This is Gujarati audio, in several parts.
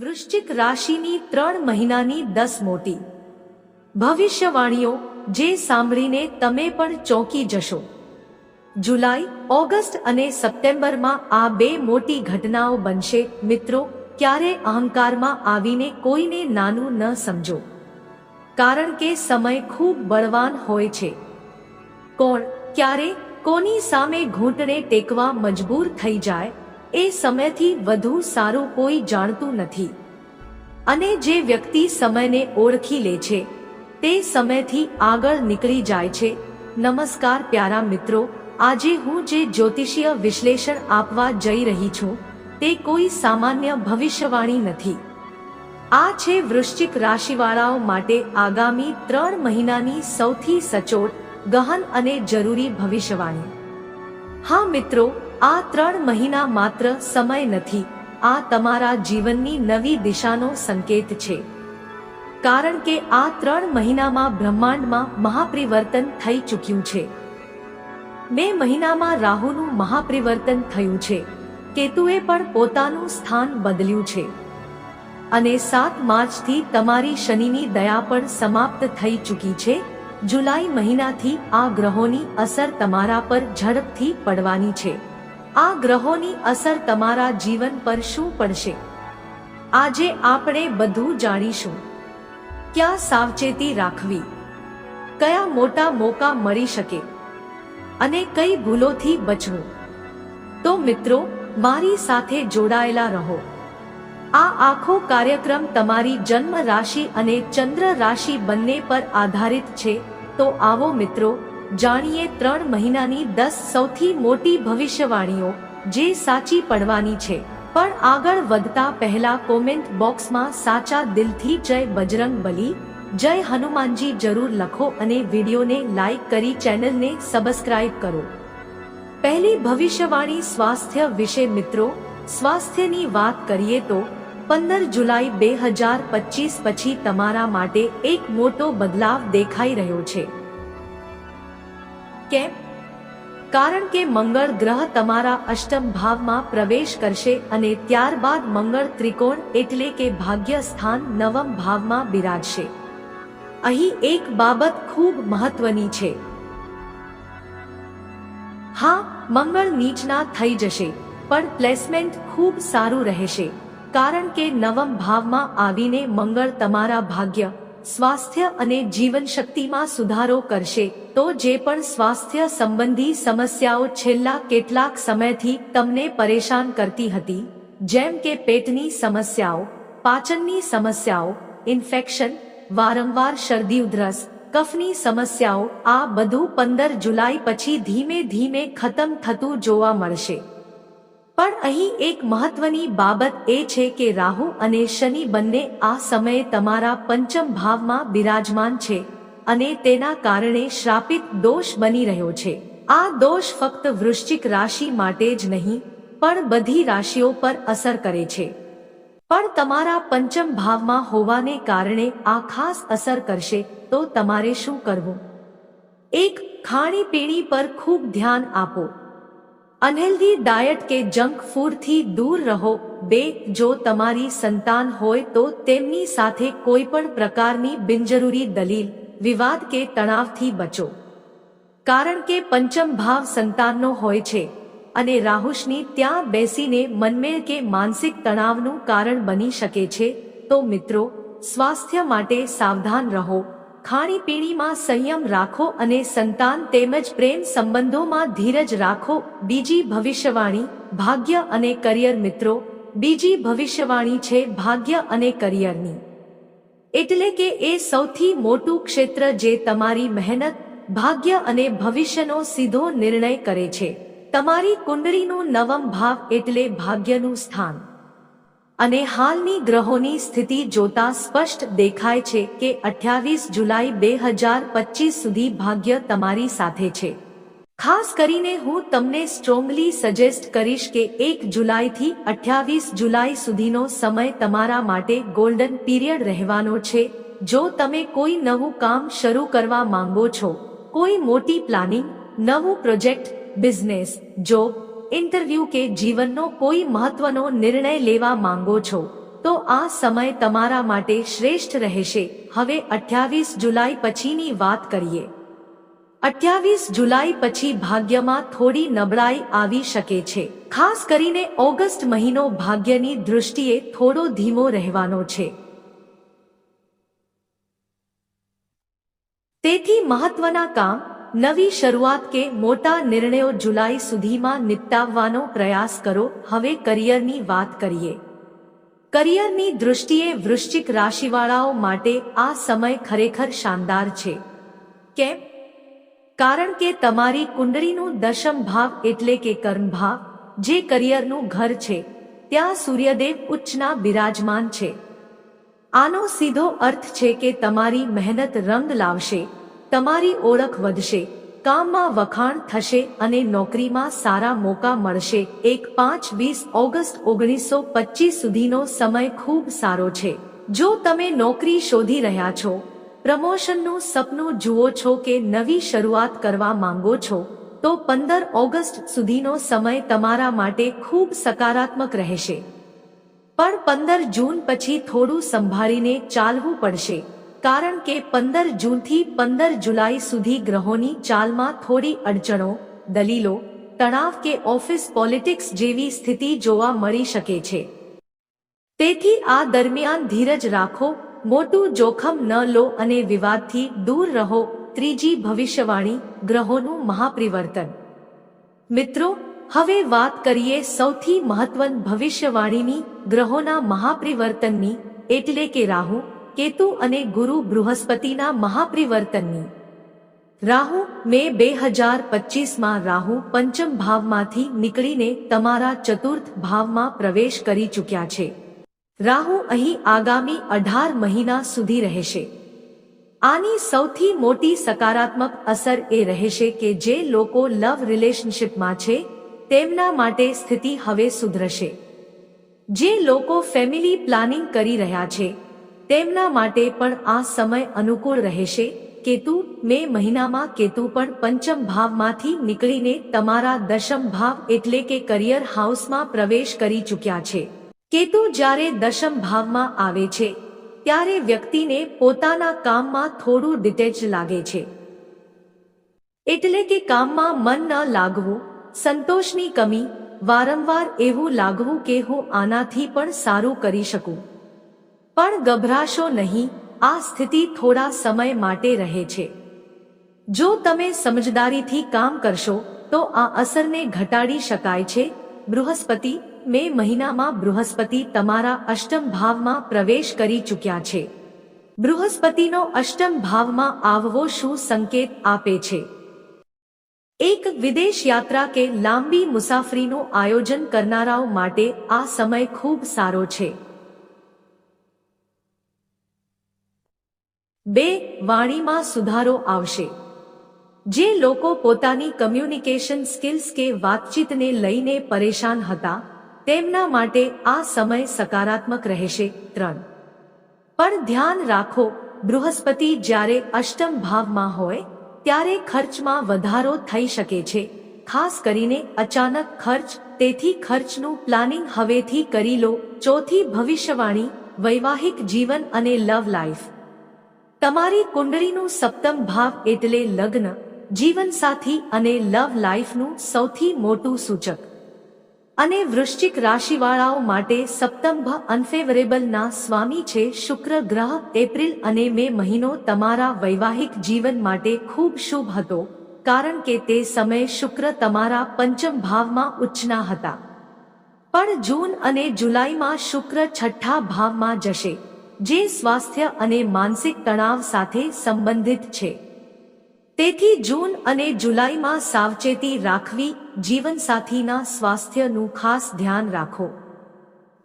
વૃશ્ચિક રાશિની ત્રણ મહિનાની દસ મોટી. ભવિષ્યવાણીઓ જે સાંભળીને તમે પણ ચોંકી જશો. જુલાઈ, ઓગસ્ટ અને સપ્ટેમ્બરમાં આ બે મોટી ઘટનાઓ બનશે. મિત્રો, ક્યારે અહંકારમાં આવીને કોઈને નાનું ન સમજો. કારણ કે સમય ખૂબ બળવાન હોય છે. કોણ, ક્યારે, કોની સામે ઘૂંટણે ટેકવા મજબૂર થઈ જાય? એ સમયથી વધુ સારું કોઈ જાણતું નથી. અને જે વ્યક્તિ સમયને ઓળખી લે છે, તે સમયથી આગળ નીકળી જાય છે. નમસ્કાર પ્યારા મિત્રો, આજે હું જે જ્યોતિષીય વિશ્લેષણ આપવા જઈ રહી છું, તે કોઈ સામાન્ય ભવિષ્યવાણી નથી. આ છે વૃશ્ચિક રાશિવાળાઓ માટે આગામી ત્રણ મહિનાની સૌથી સચોટ, ગહન અને જરૂરી ભવિષ્યવાણી. હા મિત્રો આ ત્રણ મહિના માત્ર સમય નથી. આ તમારા જીવનની નવી દિશાનો સંકેત છે. કારણ કે આ ત્રણ મહિનામાં બ્રહ્માંડમાં મહાપરિવર્તન થઈ ચૂક્યું છે. મે મહિનામાં રાહુનું મહાપરિવર્તન થયું છે. કેતુએ પણ પોતાનું સ્થાન બદલ્યું છે. અને સાત માર્ચથી તમારી શનિની દયા પણ સમાપ્ત થઈ ચૂકી છે. જુલાઈ મહિનાથી આ ગ્રહોની અસર તમારા પર ઝડપથી પડવાની છે. આ ગ્રહોની અસર તમારા જીવન પર શું પડશે? આજે આપણે બધું જાણીશું. ક્યાં સાવચેતી રાખવી? કયા મોટા મોકા મળી શકે? અને કઈ ભૂલોથી બચવું? તો મિત્રો, મારી સાથે જોડાયેલા રહો. આ આખો કાર્યક્રમ તમારી જન્મ રાશિ અને ચંદ્ર રાશિ બંને પર આધારિત છે. તો આવો મિત્રો જાણીએ ત્રણ મહિનાની દસ સૌથી મોટી ભવિષ્યવાણીઓ જે સાચી પડવાની છે. પણ આગળ વધતા પહેલા કોમેન્ટ બોક્સમાં સાચા દિલથી જય બજરંગ બલી, જય હનુમાનજી જરૂર લખો અને વિડીયોને લાઈક કરી ચેનલને સબસ્ક્રાઇબ કરો. પહેલી ભવિષ્યવાણી સ્વાસ્થ્ય વિશે મિત્રો, સ્વાસ્થ્યની વાત કરીએ તો, પંદર જુલાઈ બે હજાર પચીસ પછી તમારા માટે એક મોટો બદલાવ દેખાઈ રહ્યો છે. કેમ? કારણ કે મંગળ ગ્રહ તમારા અષ્ટમ ભાવમાં પ્રવેશ કરશે અને ત્યારબાદ મંગળ ત્રિકોણ એટલે કે ભાગ્ય સ્થાન નવમ ભાવમાં બિરાજશે. અહીં એક બાબત ખૂબ મહત્વની છે. હા, મંગળ નીચના થઈ જશે, પણ પ્લેસમેન્ટ ખૂબ સારું રહેશે, કારણ કે નવમ ભાવમાં આવીને મંગળ તમારા ભાગ્ય સ્વાસ્થ્ય અને જીવન શક્તિમાં સુધારો કરશે, તો જે પણ સ્વાસ્થ્ય સંબંધી સમસ્યાઓ છેલ્લા કેટલાક સમયથી તમને પરેશાન કરતી હતી, જેમ કે પેટની સમસ્યાઓ, પાચનની સમસ્યાઓ, ઇન્ફેક્શન, વારંવાર શરદી ઉધરસ, કફની સમસ્યાઓ, આ બધું પંદર જુલાઈ પછી ધીમે ધીમે ખતમ થતું જોવા મળશે. પણ અહીં એક મહત્વની બાબત એ છે કે રાહુ અને શનિ બંને આ સમયે તમારા પંચમ ભાવમાં બિરાજમાન છે અને તેના કારણે શ્રાપિત દોષ બની રહ્યો છે. આ દોષ ફક્ત વૃશ્ચિક રાશિ માટે જ નહીં, પણ બધી રાશિઓ પર અસર કરે છે. પણ તમારા પંચમ ભાવમાં હોવાને કારણે આ ખાસ અસર કરશે, તો તમારે શું કરવું? એક ખાણીપીણી પર ખૂબ ધ્યાન આપો. અનહેલ્ધી ડાયટ કે જંક ફૂડથી દૂર રહો. બે, જો તમારી સંતાન હોય તો તેમની સાથે કોઈ પણ પ્રકારની બિનજરૂરી દલીલ, વિવાદ કે તણાવથી બચો. કારણ કે પંચમ ભાવ સંતાનનો હોય છે અને રાહુષની ત્યાં બેસીને મનમેળ કે માનસિક તણાવનું કારણ બની શકે છે. તો મિત્રો, સ્વાસ્થ્ય માટે સાવધાન રહો. ખાણીપીણીમાં સંયમ રાખો અને સંતાન તેમજ પ્રેમ સંબંધોમાં ધીરજ રાખો. બીજી ભવિષ્યવાણી, ભાગ્ય અને કરિયર મિત્રો. બીજી ભવિષ્યવાણી છે ભાગ્ય અને કરિયરની. એટલે કે એ સૌથી મોટું ક્ષેત્ર જે તમારી મહેનત, ભાગ્ય અને ભવિષ્યનો સીધો નિર્ણય કરે છે. તમારી કુંડળીનું નવમ ભાવ એટલે ભાગ્યનું સ્થાન. અને હાલની ગ્રહોની સ્થિતિ જોતા સ્પષ્ટ દેખાય છે કે અઠ્યાવીસ જુલાઈ બે હજાર પચીસ સુધી ભાગ્ય તમારી સાથે છે. ખાસ કરીને હું તમને સ્ટ્રોંગલી સજેસ્ટ કરીશ કે એક જુલાઈથી અઠ્યાવીસ જુલાઈ સુધીનો સમય તમારા માટે ગોલ્ડન પીરિયડ રહેવાનો છે. જો તમે કોઈ નવું કામ શરૂ કરવા માંગો છો, કોઈ મોટી પ્લાનિંગ, નવું પ્રોજેક્ટ, બિઝનેસ, જોબ ઇન્ટરવ્યૂ કે જીવનનો કોઈ મહત્વનો નિર્ણય લેવા માંગો છો, તો આ સમય તમારા માટે શ્રેષ્ઠ રહેશે. હવે અઠ્યાવીસ જુલાઈ પછીની વાત કરીએ. અઠ્યાવીસ જુલાઈ પછી ભાગ્યમાં થોડી નબળાઈ આવી શકે છે. ખાસ કરીને ઓગસ્ટ મહિનો ભાગ્યની દૃષ્ટિએ થોડો ધીમો રહેવાનો છે. તેથી મહત્વના કામ નવી શરૂઆત કે મોટા નિર્ણયો જુલાઈ સુધીમાં નિપટાવવાનો પ્રયાસ કરો. હવે કરિયરની વાત કરીએ. કરિયરની દૃષ્ટિએ વૃશ્ચિક રાશિવાળાઓ માટે આ સમય ખરેખર શાનદાર છે. કેમ? કારણ કે તમારી કુંડળીનું દશમ ભાવ એટલે કે કર્મ ભાવ, જે કરિયરનું ઘર છે, ત્યાં સૂર્યદેવ ઉચ્ચના બિરાજમાન છે. આનો સીધો અર્થ છે કે તમારી મહેનત રંગ લાવશે. તમારી ઓળખ વધશે, કામમાં વખાણ થશે અને નોકરીમાં સારા મોકા મળશે. એક પાંચ વીસ ઓગસ્ટ ઓગણીસો પચીસ સુધીનો સમય ખૂબ સારો છે. જો તમે નોકરી શોધી રહ્યા છો, પ્રમોશનનું સપનું જુઓ છો કે નવી શરૂઆત કરવા માંગો છો, તો પંદર ઓગસ્ટ સુધીનો સમય તમારા માટે ખૂબ સકારાત્મક રહેશે. પણ પંદર જૂન પછી થોડું સંભાળીને ચાલવું પડશે. કારણ કે પંદર જૂનથી પંદર જુલાઈ સુધી ગ્રહોની ચાલમાં થોડી અડચણો, દલીલો, તણાવ કે ઓફિસ પોલિટિક્સ જેવી સ્થિતિ જોવા મળી શકે છે. તેથી આ દરમિયાન ધીરજ રાખો, મોટું જોખમ ન લો અને વિવાદથી દૂર રહો, ત્રીજી ભવિષ્યવાણી, ગ્રહોનું મહાપરિવર્તન. મિત્રો, હવે વાત કરીએ સૌથી મહત્વની ભવિષ્યવાણીની, ગ્રહોના મહાપરિવર્તનની, એટલે કે રાહુ. કેતુ અને ગુરુ બૃહસ્પતિના મહાપરિવર્તનની. રાહુ, મે બે હજાર પચીસમાં રાહુ પંચમ ભાવમાંથી નીકળીને તમારા ચતુર્થ ભાવમાં પ્રવેશ કરી ચૂક્યા છે. રાહુ અહીં આગામી અઢાર મહિના સુધી રહેશે. આની સૌથી મોટી સકારાત્મક અસર એ રહેશે કે જે લોકો લવ રિલેશનશિપમાં છે, તેમના માટે સ્થિતિ હવે સુધરશે. જે લોકો ફેમિલી પ્લાનિંગ કરી રહ્યા છે તેમના માટે પણ આ સમય અનુકૂળ રહેશે. કેતુ, મે મહિનામાં કેતુ પણ પંચમ ભાવમાંથી નીકળીને તમારા દશમ ભાવ એટલે કે કરિયર હાઉસમાં પ્રવેશ કરી ચૂક્યા છે. કેતુ જ્યારે દશમ ભાવમાં આવે છે, ત્યારે વ્યક્તિને પોતાના કામમાં થોડું ડિટેચ લાગે છે. એટલે કે કામમાં મન ન લાગવું, સંતોષની કમી, વારંવાર એવું લાગવું કે હું આનાથી પણ સારું કરી શકું. પણ ગભરાશો નહીં, આ સ્થિતિ થોડા સમય માટે રહે છે. જો તમે સમજદારીથી કામ કરશો, તો આ અસરને ઘટાડી શકાય છે. બૃહસ્પતિ, મે મહિનામાં બૃહસ્પતિ તમારા અષ્ટમ ભાવમાં પ્રવેશ કરી ચૂક્યા છે. બૃહસ્પતિનો અષ્ટમ ભાવમાં આવવો શું સંકેત આપે છે? એક વિદેશ યાત્રા કે લાંબી મુસાફરીનું આયોજન કરનારાઓ માટે આ સમય ખૂબ સારો છે. બે વાણીમાં સુધારો આવશે. જે લોકો પોતાની કમ્યુનિકેશન સ્કિલ્સ કે વાતચીતને લઈને પરેશાન હતા, તેમના માટે આ સમય સકારાત્મક રહેશે, ત્રણ. પણ ધ્યાન રાખો, બૃહસ્પતિ જ્યારે અષ્ટમ ભાવમાં હોય, ત્યારે ખર્ચમાં વધારો થઈ શકે છે. ખાસ કરીને અચાનક ખર્ચ, તેથી ખર્ચનું પ્લાનિંગ હવેથી કરી લો. ચોથી ભવિષ્યવાણી, વૈવાહિક જીવન અને લવ લાઈફ તમારી કુંડળીનું સપ્તમ ભાવ એટલે લગ્ન, જીવનસાથી અને લવ લાઈફનું સૌથી મોટું સૂચક. અને વૃશ્ચિક રાશિવાળાઓ માટે સપ્તમ અનફેવરેબલના સ્વામી છે શુક્ર ગ્રહ, એપ્રિલ અને મે મહિનો તમારા વૈવાહિક જીવન માટે ખૂબ શુભ હતો, કારણ કે તે સમયે શુક્ર તમારા પંચમ ભાવમાં ઉચ્ચના હતા. પણ જૂન અને જુલાઈમાં શુક્ર છઠ્ઠા ભાવમાં જશે. જે સ્વાસ્થ્ય અને માનસિક તણાવ સાથે સંબંધિત છે. તેથી જૂન અને જુલાઈમાં સાવચેતી રાખવી જીવનસાથીના સ્વાસ્થ્યનું ખાસ ધ્યાન રાખો.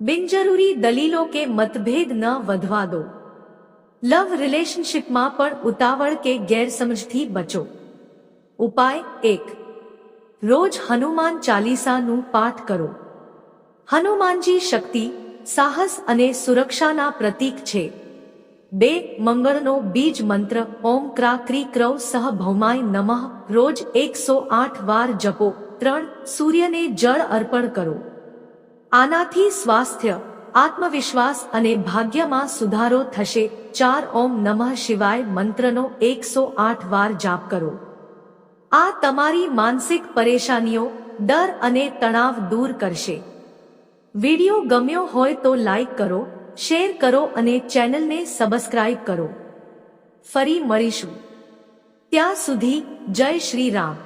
બિનજરૂરી દલીલો કે મતભેદ ન વધવા દો. લવ રિલેશનશિપમાં પણ ઉતાવળ કે ગેરસમજથી બચો. ઉપાય એક. રોજ હનુમાન ચાલીસાનું પાઠ કરો. હનુમાનજી શક્તિ સાહસ અને સુરક્ષાના પ્રતીક છે. બે મંગળનો બીજ મંત્ર, ઓમ ક્રા ક્રી ક્રૌ સહ ભૌમાય નમઃ, રોજ એકસો આઠ વાર જપો, ત્રણ, સૂર્યને જળ અર્પણ કરો. આનાથી સ્વાસ્થ્ય, આત્મવિશ્વાસ અને ભાગ્યમાં સુધારો થશે. ચાર, ઓમ નમઃ શિવાય મંત્રનો એકસો આઠ વાર જાપ કરો. આ તમારી માનસિક પરેશાનીઓ, ડર અને તણાવ દૂર કરશે. વિડિયો ગમ્યો હોય તો લાઈક કરો, શેર કરો અને ચેનલને સબસ્ક્રાઇબ કરો. ફરી મળીશું. ત્યાં સુધી જય શ્રી રામ.